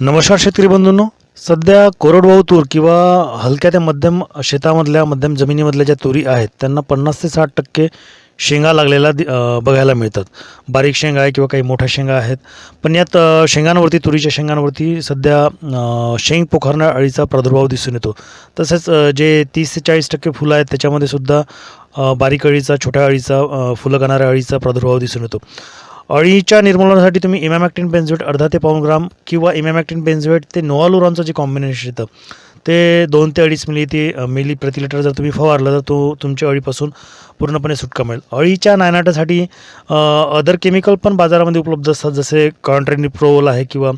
नमस्कार शेतकरी बंधूंनो. सध्या कोरडवाहू तूर किंवा हलक्या त्या मध्यम शेतामधल्या मध्यम जमिनीमधल्या ज्या तुरी आहेत त्यांना पन्नास ते साठ टक्के शेंगा लागलेला दि- बघायला मिळतात. बारीक शेंगा आहे किंवा काही मोठ्या शेंगा आहेत. पण यात शेंगांवरती तुरीच्या शेंगांवरती सध्या शेंग पोखरण्या अळीचा प्रादुर्भाव दिसून येतो. तसेच जे तीस ते चाळीस टक्के फुलं आहेत त्याच्यामध्ये सुद्धा बारीक अळीचा छोट्या अळीचा फुलं करणाऱ्या अळीचा प्रादुर्भाव दिसून येतो. अळीच्या निर्मूलनासाठी तुम्ही इमॅमॅक्टिन बेन्झोएट अर्धा ते पाऊन ग्राम किंवा इमॅमॅक्टिन बेन्झोएट ते नोवालुरॉनचं जे कॉम्बिनेशन येतं ते दोन ते अडीच मिली ते मिली प्रति लिटर जर तुम्ही फवारलं तर तो तुमच्या अळीपासून पूर्णपणे सुटका मिळेल. अळीच्या नायनाटासाठी अदर केमिकल पण बाजारामध्ये उपलब्ध असतात जसे कॉन्ट्रेनिप्रोल आहे किंवा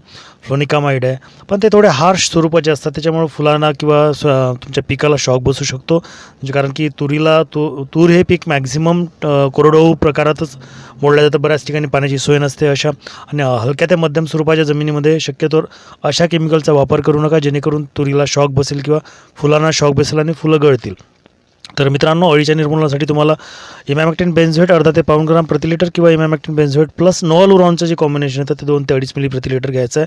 फ्लोनिकामाइड आहे. पण ते थोडे हार्श स्वरूपाचे असतात त्याच्यामुळे फुलांना किंवा स तुमच्या पिकाला शॉक बसू शकतो. म्हणजे कारण की तुरीला तू तूर हे पीक मॅक्झिमम कोरडवाहू प्रकारातच मोडलं जातं बऱ्याच ठिकाणी पाण्याची सोय नसते अशा. आणि हलक्या ते मध्यम स्वरूपाच्या जमिनीमध्ये शक्यतोवर अशा केमिकलचा वापर करू नका जेणेकरून तुरीला शॉक बसेल किंवा फुलांना शॉक बसेल आणि फुलं गळतील. तर मित्रांनो अळीच्या निर्मूलनासाठी तुम्हाला इमॅमॅक्टिन बेन्झोएट अर्धा ते पाऊण ग्राम प्रति लिटर किंवा इमॅमॅक्टिन बेन्झोएट प्लस नोअलुरॉनचं जे कॉम्बिनेशन येतं ते दोन ते अडीच मिली प्रति लिटर घ्यायचं आहे.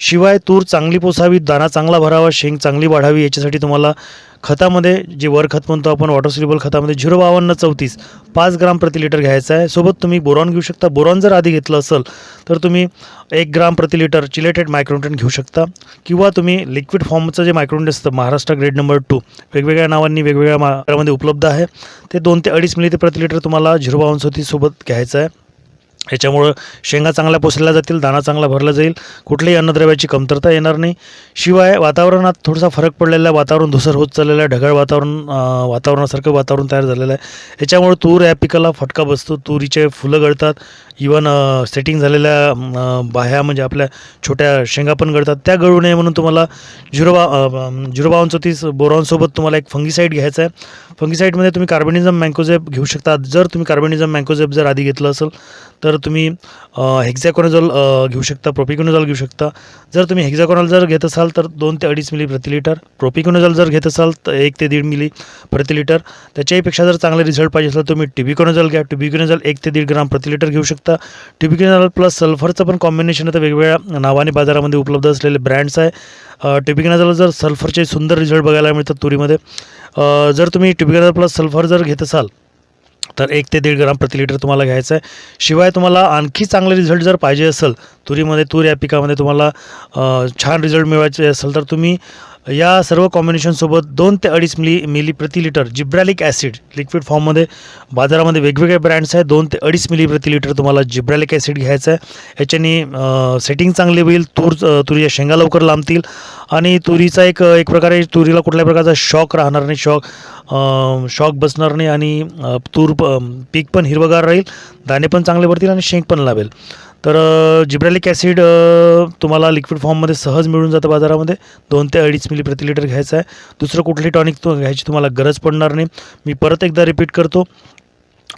शिवाय तूर चांगली पोसावी दाणा चांगला भरावा शेंग चांगली वाढावी याच्यासाठी तुम्हाला खतामध्ये जे वर खत म्हणतो आपण वॉटर सिलेबल खतामध्ये झिरो बावन्न चौतीस पाच ग्राम प्रति लिटर घ्यायचं आहे. सोबत तुम्ही बोरॉन घेऊ शकता. बोरॉन जर आधी घेतलं असेल तर तुम्ही एक ग्राम प्रति लिटर चिलेटेड मायक्रोन्टेन घेऊ शकता. किंवा तुम्ही लिक्विड फॉर्मचं जे मायक्रोन्टेन असतं महाराष्ट्र ग्रेड नंबर टू वेगवेगळ्या नावांनी वेगवेगळ्या मात्रामध्ये उपलब्ध आहे. ते दोन ते अडीच मिली ते प्रति लिटर तुम्हाला झिरो बावन्न चौतीससोबत घ्यायचं आहे. याच्यामुळं शेंगा चांगल्या पोसल्या जातील दाणा चांगला भरला जाईल कुठल्याही अन्नद्रव्याची कमतरता येणार नाही. शिवाय वातावरणात थोडासा फरक पडलेला आहे वातावरण धुसर होत चाललेलं आहे ढगाळ वातावरण वातावरणासारखं वातावरण तयार झालेलं आहे. याच्यामुळे तूर या पिकाला फटका बसतो तुरीचे फुलं गळतात इवन सेटिंग झालेल्या बाह्या म्हणजे आपल्या छोट्या शेंगा पण गळतात. त्या गळू नये म्हणून तुम्हाला जिरोबा बा चौतीस बोरॉनसोबत तुम्हाला एक फंगीसाईड घ्यायचं आहे. फंगीसाईडमध्ये तुम्ही कार्बनिझम मँकोझेप घेऊ शकता. जर तुम्ही कार्बनिझम मँकोझेप जर आधी घेतलं असेल तर तुम्ही हेक्झॅकोनोजॉल घेऊ शकता प्रोपिकोनोजॉल घेऊ शकता. जर तुम्ही हेक्झॅकोनॉल जर घेत असाल तर दोन ते अडीच मिली प्रति लिटर. प्रोपिकोनोजॉल जर घेत असाल तर एक ते दीड मिली प्रति लिटर. त्याच्याहीपेक्षा जर चांगले रिझल्ट पाहिजे असेल तुम्ही टिबिकोनोजॉल घ्या. टिबिकोनोजॉल एक ते दीड ग्राम प्रति लिटर घेऊ शकता. टिबिकोनॉल प्लस सल्फरचं पण कॉम्बिनेशन आता वेगवेगळ्या नावाने बाजारामध्ये उपलब्ध असलेले ब्रँड्स आहे. टिबिकोनझॉल जर सल्फरचे सुंदर रिझल्ट बघायला मिळतात तुरीमध्ये. जर तुम्ही टिबिकोनॉल प्लस सल्फर जर घेत असाल तर एक ते दीड ग्राम प्रति लिटर तुम्हाला घ्यायचं आहे. शिवाय तुम्हाला आणखी चांगले रिझल्ट जर पाहिजे असेल तुरीमध्ये तूर या पिकामध्ये तुम्हाला छान रिझल्ट मिळवायचे असेल तर तुम्ही या सर्व कॉम्बिनेशनसोबत दोन ते अडीच मिली मिली प्रति लिटर जिब्रॅलिक ॲसिड लिक्विड फॉर्ममध्ये बाजारामध्ये वेगवेगळे ब्रँड्स आहेत. दोन ते अडीच मिली प्रति लिटर तुम्हाला जिब्रॅलिक ॲसिड घ्यायचं आहे. याच्याने सेटिंग चांगली होईल. तूर तुरीच्या शेंगा लवकर लांबतील. आणि तुरीचा एक एक प्रकारे तुरीला कुठल्या प्रकारचा शॉक राहणार नाही. शॉक शॉक बसणार नाही. आणि तूर पीक पण हिरवगार राहील. दाणे पण चांगले भरतील आणि शेंग पण लावेल तर जिब्रॅलिक ॲसिड तुम्हाला लिक्विड फॉर्ममध्ये सहज मिळून जातं बाजारामध्ये. दोन ते अडीच मिली प्रति लिटर घ्यायचं आहे. दुसरं कुठली टॉनिक तु घ्यायची तुम्हाला गरज पडणार नाही. मी परत एकदा रिपीट करतो.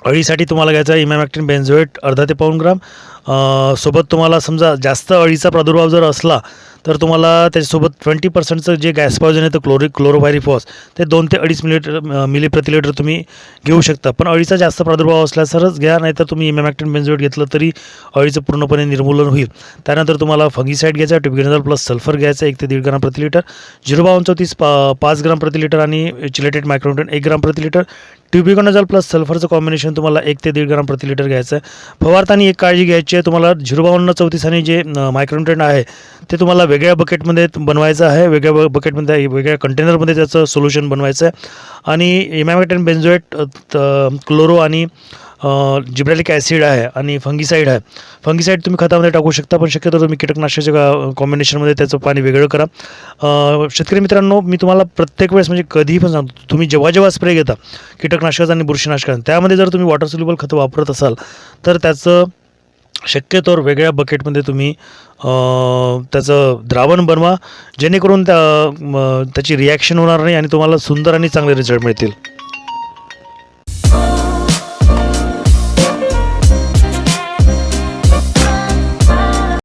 अळीसाठी तुम्हाला घ्यायचा आहे इमॅमॅक्टिन बेन्झोएट अर्धा ते पाऊण ग्राम. सोबत तुम्हाला समजा जास्त अळीचा प्रादुर्भाव जर असला तर तुम्हाला त्याच्यासोबत ट्वेंटी पर्सेंटचं जे गॅस पॉयझन तर क्लोरि क्लोरोव्हायरिफॉस ते दोन ते अडीच मिलिटर मिली प्रति लिटर तुम्ही घेऊ शकता. पण अळीचा जास्त प्रादुर्भाव असल्यास सरच घ्या नाहीतर तुम्ही इमॅमॅक्टिन बेन्झोएट घेतलं तरी अळीचं पूर्णपणे निर्मूलन होईल. त्यानंतर तुम्हाला फंगीसाईड घ्यायचा टिबिगेनझॉल प्लस सल्फर घ्यायचं एक ते दीड ग्राम प्रति लिटर झिरो बावन चौतीस पा पाच ग्राम प्रति लिटर आणि चिलेटेड मायक्रोन्टन एक ग्राम प्रति लिटर ट्युबिकोनझॉल प्लस सल्फरचं कॉम्बिनेशन तुम्हाला एक ते दीड ग्राम प्रति लिटर घ्यायचं आहे. फवारताना एक काळजी घ्यायची आहे तुम्हाला झिरो बावन्न चौतीस आणि जे मायक्रोन्टेन आहे ते तुम्हाला वेगळ्या बकेटमध्ये बनवायचं आहे वेगळ्या बकेटमध्ये वेगळ्या कंटेनरमध्ये त्याचं सोल्युशन बनवायचं आहे. आणि इमॅमॅक्टन बेन्झोएट क्लोरो आणि जिब्रॅलिक ॲसिड आहे आणि फंगीसाईड आहे. फंगीसाईड तुम्ही खतामध्ये टाकू शकता पण शक्यतो तुम्ही कीटकनाशकाच्या कॉम्बिनेशनमध्ये त्याचं पाणी वेगळं करा. शेतकरी मित्रांनो मी तुम्हाला प्रत्येक वेळेस म्हणजे कधीही पण सांगतो तुम्ही जेव्हा जेव्हा स्प्रे घेता कीटकनाशकाचं आणि बुरशीनाशकाचं त्यामध्ये जर तुम्ही वॉटर सोल्युबल खतं वापरत असाल तर त्याचं शक्यतोवर वेगळ्या बकेटमध्ये तुम्ही त्याचं द्रावण बनवा जेणेकरून त्या त्याची रिॲक्शन होणार नाही आणि तुम्हाला सुंदर आणि चांगले रिझल्ट मिळतील.